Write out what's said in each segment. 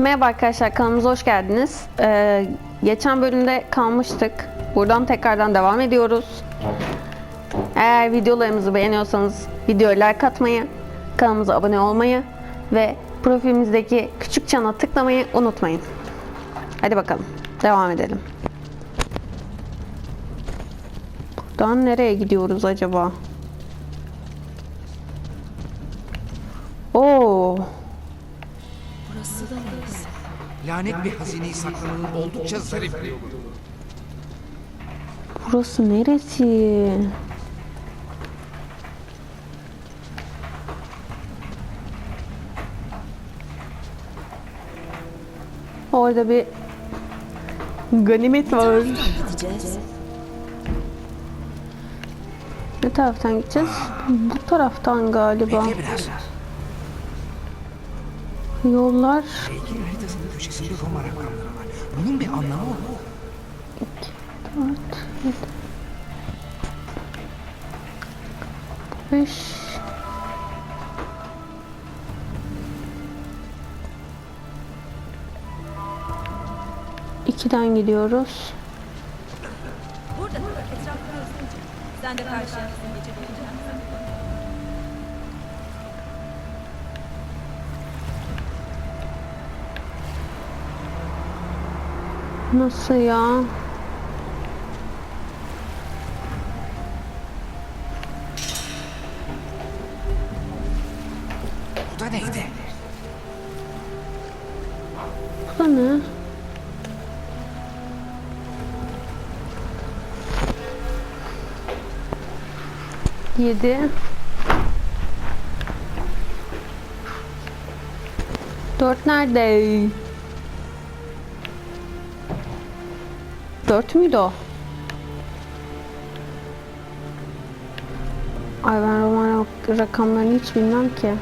Merhaba arkadaşlar kanalımıza hoş geldiniz. Ee, geçen bölümde kalmıştık. Buradan tekrardan devam ediyoruz. Eğer videolarımızı beğeniyorsanız videoya like atmayı, kanalımıza abone olmayı ve profilimizdeki küçük çana tıklamayı unutmayın. Hadi bakalım devam edelim. Buradan nereye gidiyoruz acaba? Oo. Lanet bir hazineyi saklamanın oldukça zarif bir yolu. Burası neresi? Orada bir ganimet var. gideceğiz? Ne taraftan gideceğiz? Bu taraftan galiba. Yollar köşesinde Roma rakamları var. Bunun bir anlamı olmalı. 5 2'den gidiyoruz. Burada etrafı hızlıca. Sen de karşıya geçebilirsin. Nasıl ya? Bu da neydi? Bu da ne? Yedi. Dört nerede? Dört müydü o? Ay ben roman rakamlarını hiç bilmem ki.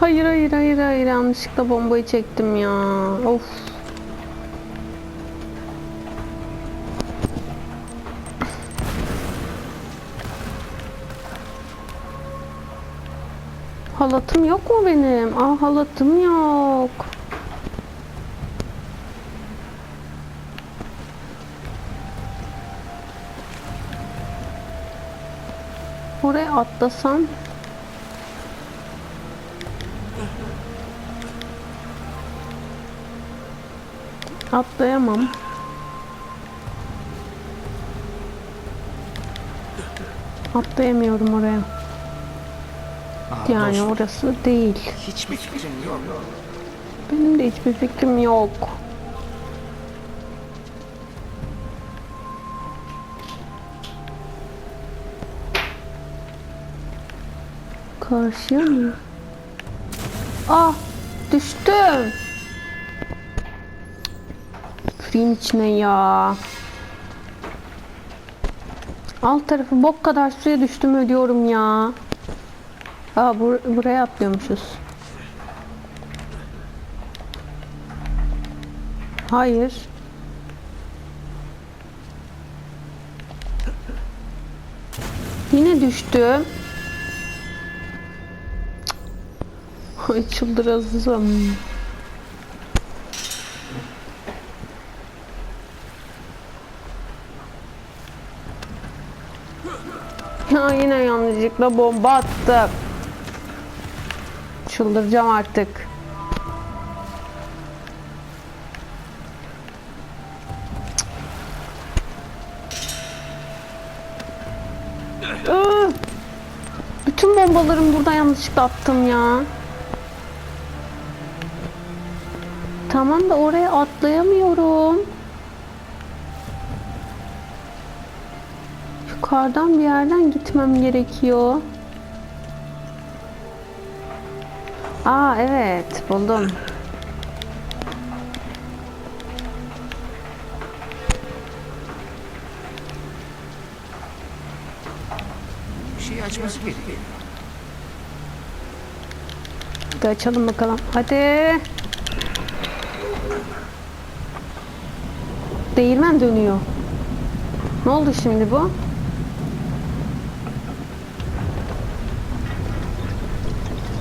Hayır hayır hayır hayır yanlışlıkla bombayı çektim ya. Of. Halatım yok mu benim? Aa halatım yok. Oraya atlasam Atlayamam. Atlayamıyorum oraya. Aa, Yani dostum, orası değil. Hiçbir fikrim yok. Benim de hiçbir fikrim yok. Karşıya mı? Ah! Düştüm. Suyun içine ya. Alt tarafı bok kadar suya düştüm ölüyorum ya. Aa bur- buraya atlıyormuşuz. Hayır. Yine düştüm. Ay çıldırasım. Ya yine yanlışlıkla bomba attım. Çıldıracağım artık. Bütün bombalarımı burada yanlışlıkla attım ya. Tamam da oraya atlayamıyorum. Yukarıdan bir yerden gitmem gerekiyor. Aa evet buldum. Bir şey açması gerekiyor. Hadi açalım bakalım. Hadi. Değirmen dönüyor. Ne oldu şimdi bu?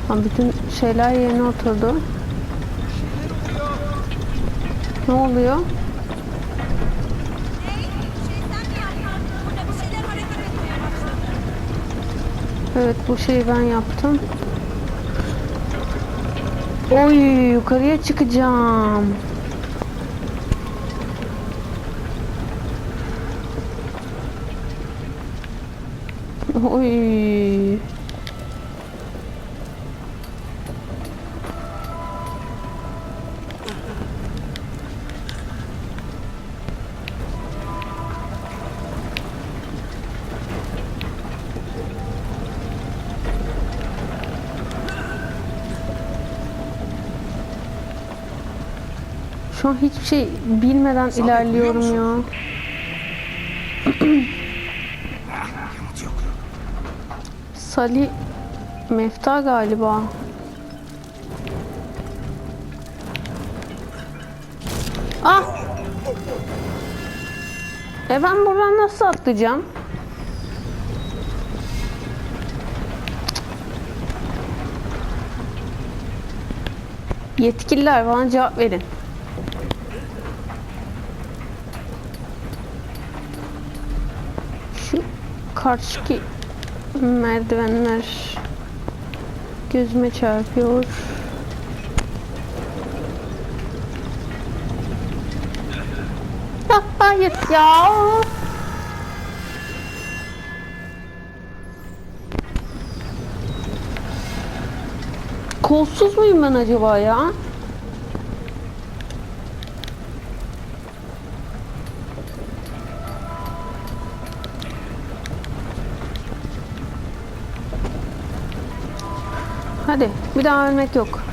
Ha, bütün şeyler yerine oturdu. Ne oluyor? Evet bu şeyi ben yaptım. Oy yukarıya çıkacağım. Oy. Şu an hiçbir şey bilmeden Samet, ilerliyorum ya. Sali Mefta galiba. Ah! E ben buradan nasıl atlayacağım? Yetkililer bana cevap verin. Şu karşıki merdivenler gözüme çarpıyor. Ah, hayır ya. Kolsuz muyum ben acaba ya? Bir daha ölmek yok.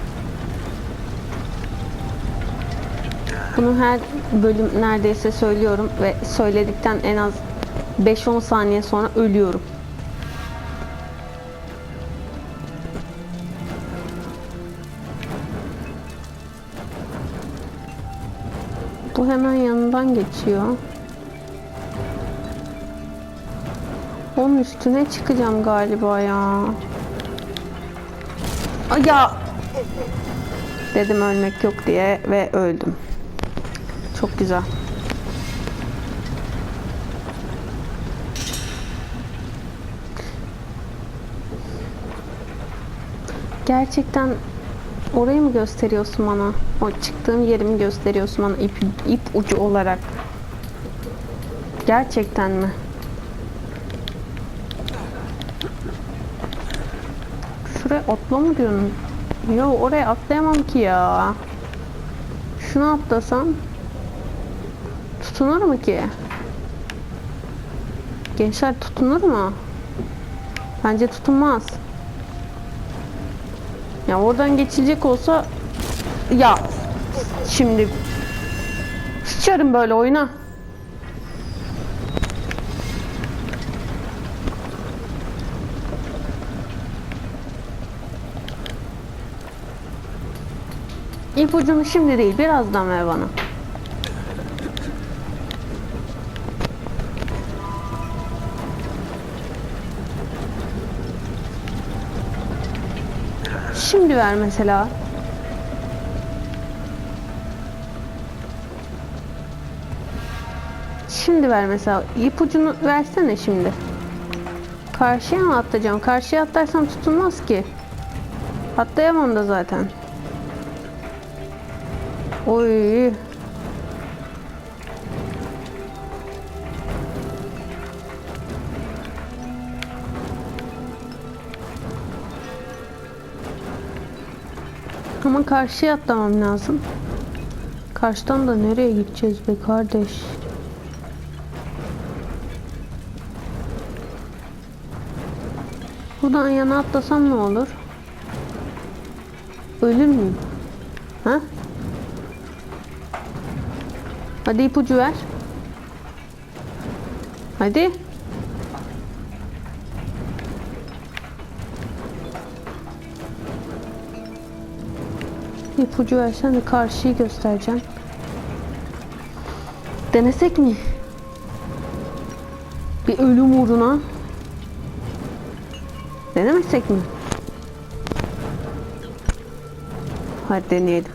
Bunu her bölüm neredeyse söylüyorum ve söyledikten en az 5-10 saniye sonra ölüyorum. Bu hemen yanından geçiyor. Onun üstüne çıkacağım galiba ya. Ya dedim ölmek yok diye ve öldüm. Çok güzel. Gerçekten orayı mı gösteriyorsun bana? O çıktığım yeri mi gösteriyorsun bana ip, ip ucu olarak? Gerçekten mi? Atla mı diyorsun? Yo oraya atlayamam ki ya. Şunu atlasam tutunur mu ki? Gençler tutunur mu? Bence tutunmaz. Ya oradan geçilecek olsa ya şimdi sıçarım böyle oyuna. İpucunu şimdi değil birazdan ver bana. Şimdi ver mesela. Şimdi ver mesela. İpucunu versene şimdi. Karşıya mı atlayacağım? Karşıya atlarsam tutulmaz ki. Atlayamam da zaten. Oy. Ama karşıya atlamam lazım. Karşıdan da nereye gideceğiz be kardeş? Buradan yana atlasam ne olur? Ölür müyüm? Hadi ipucu ver. Hadi. İpucu versen de karşıyı göstereceğim. Denesek mi? Bir ölüm uğruna. Denemesek mi? Hadi deneyelim.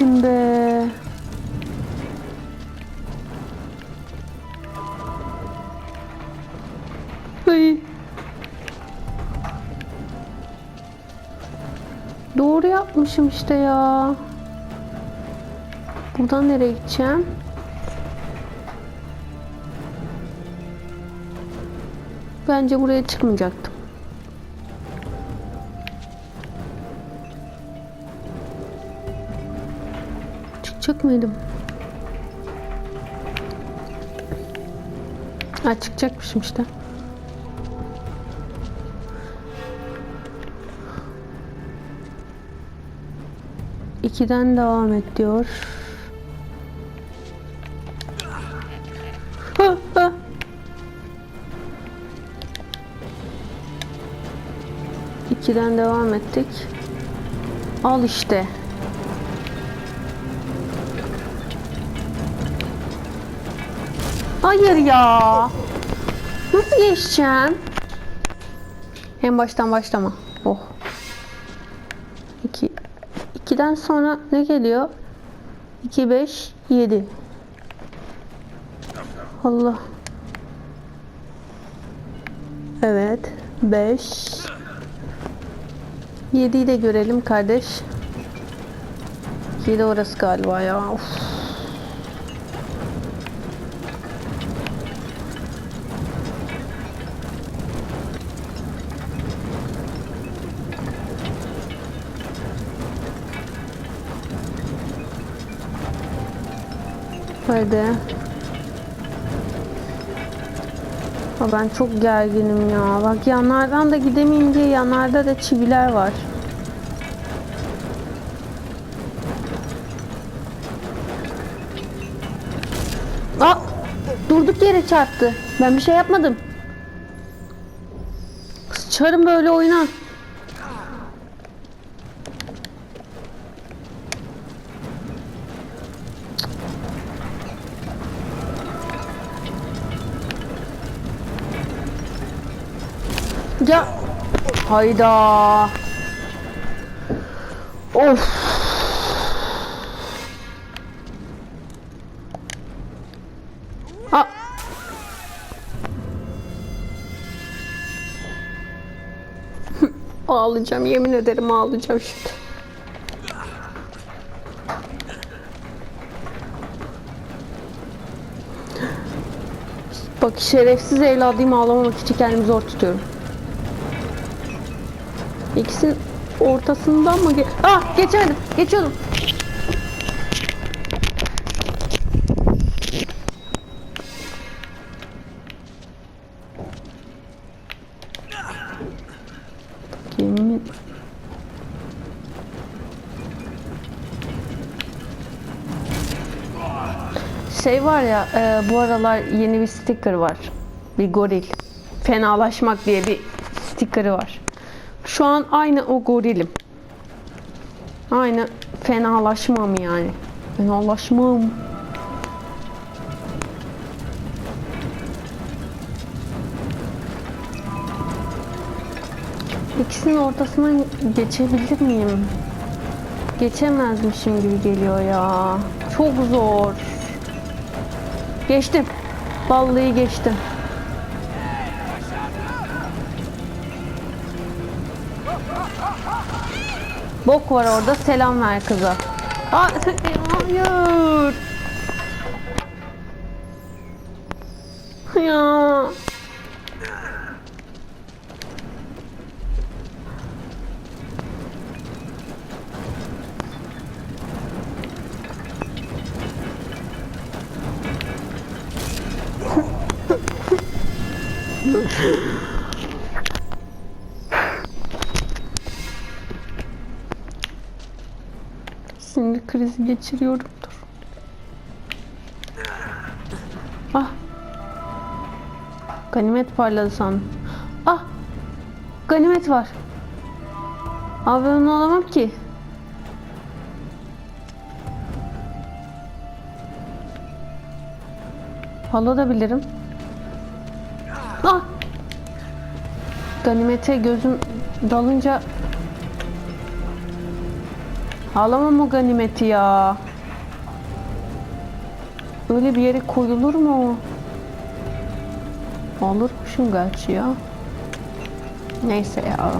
Ölmedim be. Ay. Doğru yapmışım işte ya. Buradan nereye gideceğim? Bence buraya çıkmayacaktım. Çıkacak mıydım? Ha çıkacakmışım işte. İkiden devam et diyor. Hı, hı. İkiden devam ettik. Al işte. Hayır ya. Nasıl geçeceğim? En baştan başlama. Oh. İki. İkiden sonra ne geliyor? 2, 5, 7. Allah. Evet. 5. 7'yi de görelim kardeş. 7 orası galiba ya. Of. Hadi. Ha ben çok gerginim ya. Bak yanlardan da gidemeyeyim diye yanlarda da çiviler var. Aa! Durduk yere çarptı. Ben bir şey yapmadım. Sıçarım böyle oyuna. Ya hayda. Of. Aa. ağlayacağım yemin ederim ağlayacağım şimdi. Bak şerefsiz evladıyım ağlamamak için kendimi zor tutuyorum. İkisinin ortasından mı? Ge ah geçemedim. Geçiyordum. Yemin Şey var ya e, bu aralar yeni bir sticker var. Bir goril. Fenalaşmak diye bir sticker'ı var. Şu an aynı o gorilim. Aynı fenalaşmam yani. Fenalaşmam. İkisinin ortasından geçebilir miyim? Geçemezmişim gibi geliyor ya. Çok zor. Geçtim. Vallahi geçtim. Bok var orada selam ver kıza. Aa, hayır. Ya. Sinir krizi geçiriyorum. Dur. Ah. Ganimet parladı sandım. Ah. Ganimet var. Abi onu alamam ki. Alabilirim. Ah. ganimete gözüm dalınca alamam o ganimeti ya. Öyle bir yere koyulur mu? Olurmuşum gerçi ya. Neyse ya.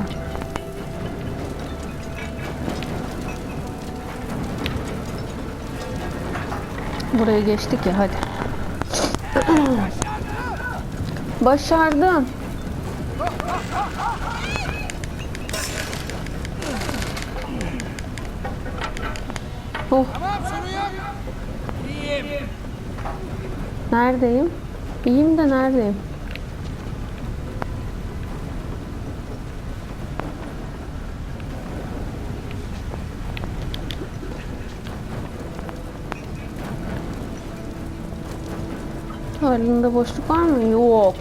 Buraya geçtik ya hadi. Başardım. Oh. Neredeyim? İyiyim de neredeyim? Aralığında boşluk var mı? Yok.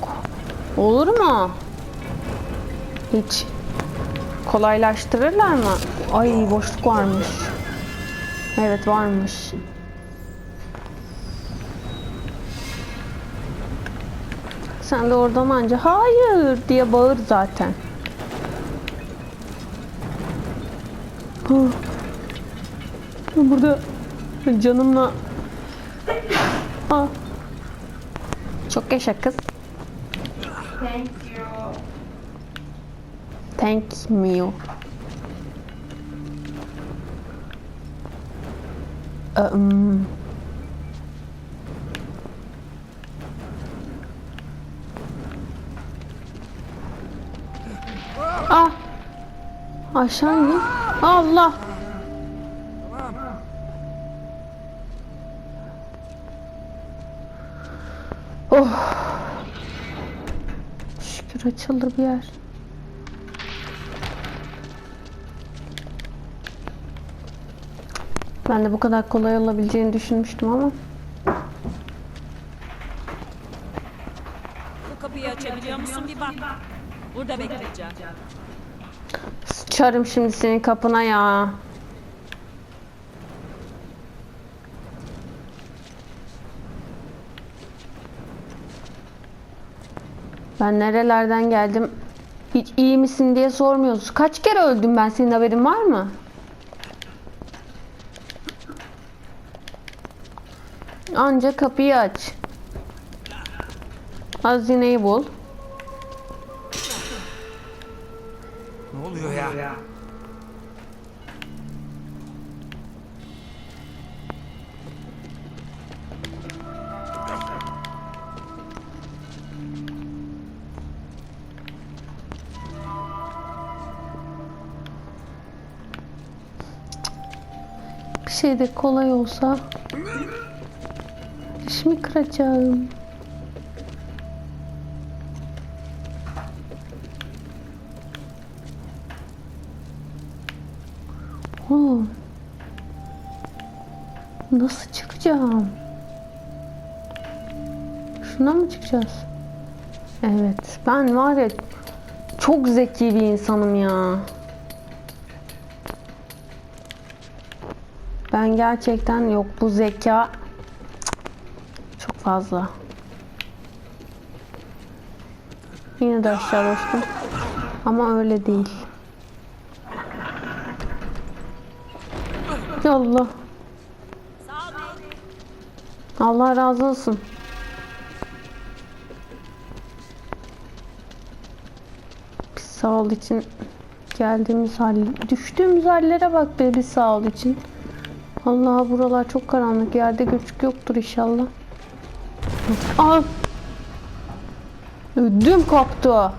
Olur mu? Hiç. Kolaylaştırırlar mı? Ay boşluk varmış. Evet varmış. Sen de oradan anca hayır diye bağır zaten. Burada canımla Ah. Çok yaşa kız. Thank you. Thank you. Um, ah. Aşağı in. Allah. Oh. Şükür açıldı bir yer. Ben de bu kadar kolay olabileceğini düşünmüştüm ama. Bu kapıyı açabiliyor musun bir bak. Burada bekleyeceğim. Sıçarım şimdi senin kapına ya. Ben nerelerden geldim? Hiç iyi misin diye sormuyorsun. Kaç kere öldüm ben senin haberin var mı? Anca kapıyı aç. Hazineyi bul. Ne oluyor ya? Bir şey de kolay olsa dişimi kıracağım. Oğlum. Nasıl çıkacağım? Şuna mı çıkacağız? Evet. Ben var ya çok zeki bir insanım ya. Ben gerçekten yok bu zeka fazla. Yine de aşağı dostum. Ama öyle değil. Allah. Allah razı olsun. Biz sağ ol için geldiğimiz hal, düştüğümüz hallere bak be biz sağ ol için. Allah buralar çok karanlık. Yerde göçük yoktur inşallah. Al. Ödüm koptu.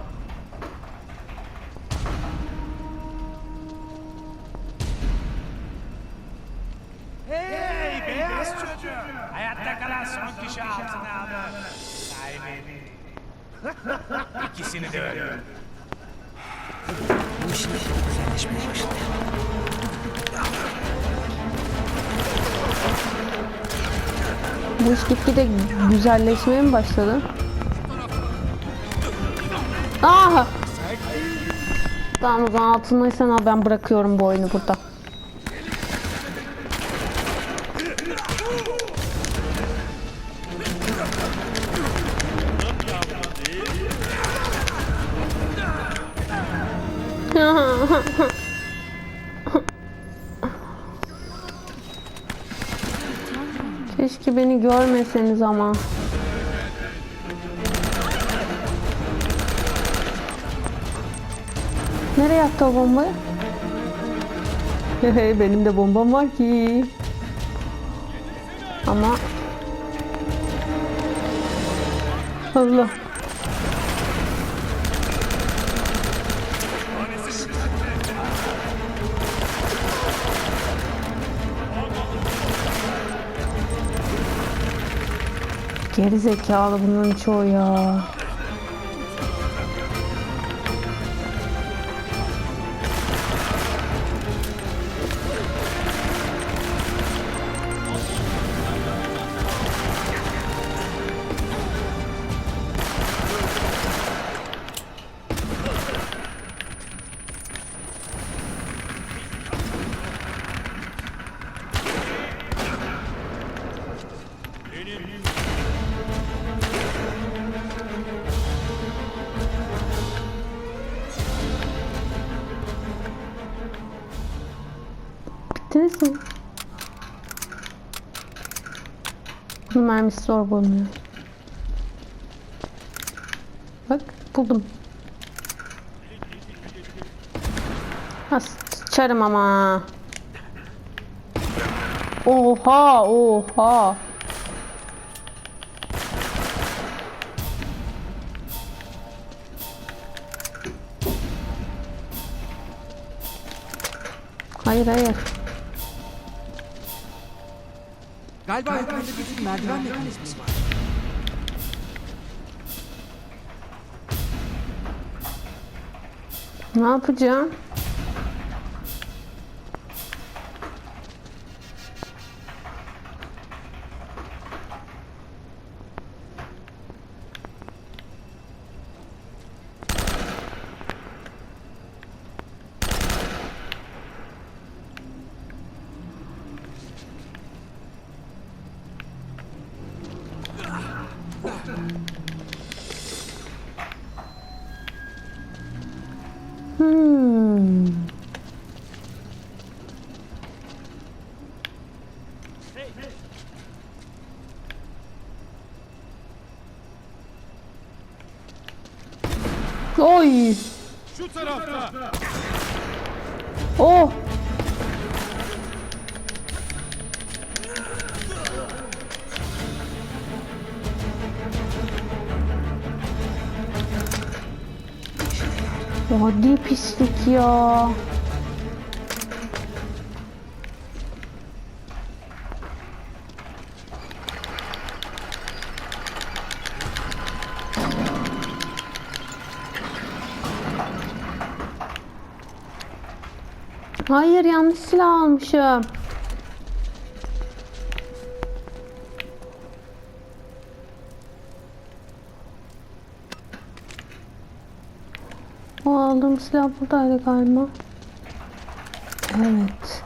güzelleşmeye mi başladı? Aha! Tamam o zaman altındaysan al ben bırakıyorum bu oyunu burada. Keşke beni görmeseniz ama. Nereye attı o bombayı? Hehe benim de bombam var ki. Ama Allah. Geri zekalı bunun çoğu ya. Bunun mermisi zor bulunuyor. Bak buldum. Ha sıçarım ama. Oha oha. Hayır hayır. Galiba yukarıda bir merdiven mekanizması var. Ne yapacağım? Oy. Şu tarafta. Oh. Hadi pislik ya. Hayır yanlış silah almışım. O aldığım silah buradaydı galiba. Evet.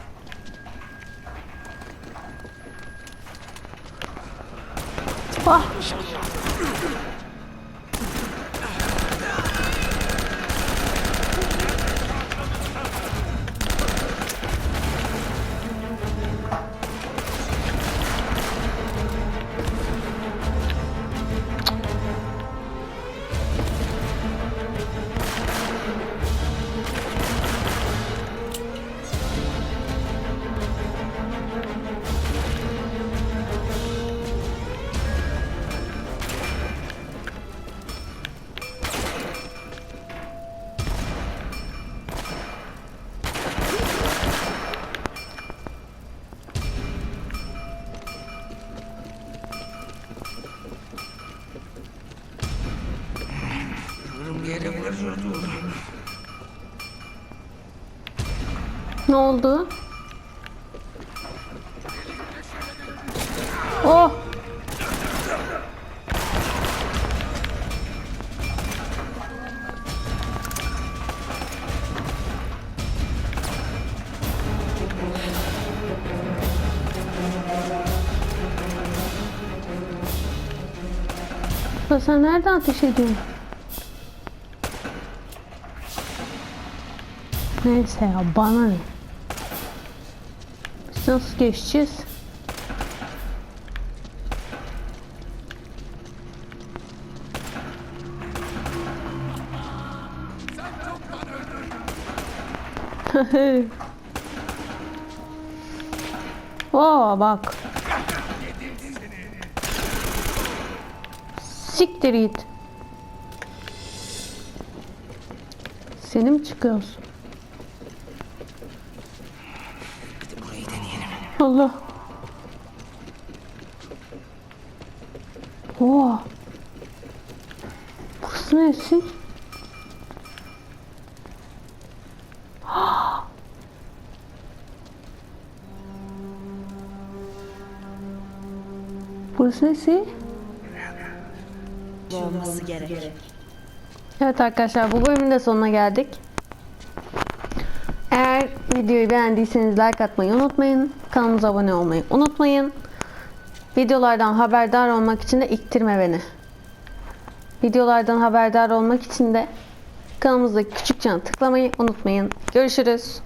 Ne oldu? Oh! Sen nereden ateş ediyorsun? Neyse ya bana ne? Nasıl geçeceğiz? Oo bak. Siktir git. Seni mi çıkıyorsun? Allah. Oo. Burası neresi? Burası neresi? Olması gerek. Evet arkadaşlar bu bölümün de sonuna geldik. Eğer videoyu beğendiyseniz like atmayı unutmayın. Kanalımıza abone olmayı unutmayın. Videolardan haberdar olmak için de iktirme beni. Videolardan haberdar olmak için de kanalımızdaki küçük çana tıklamayı unutmayın. Görüşürüz.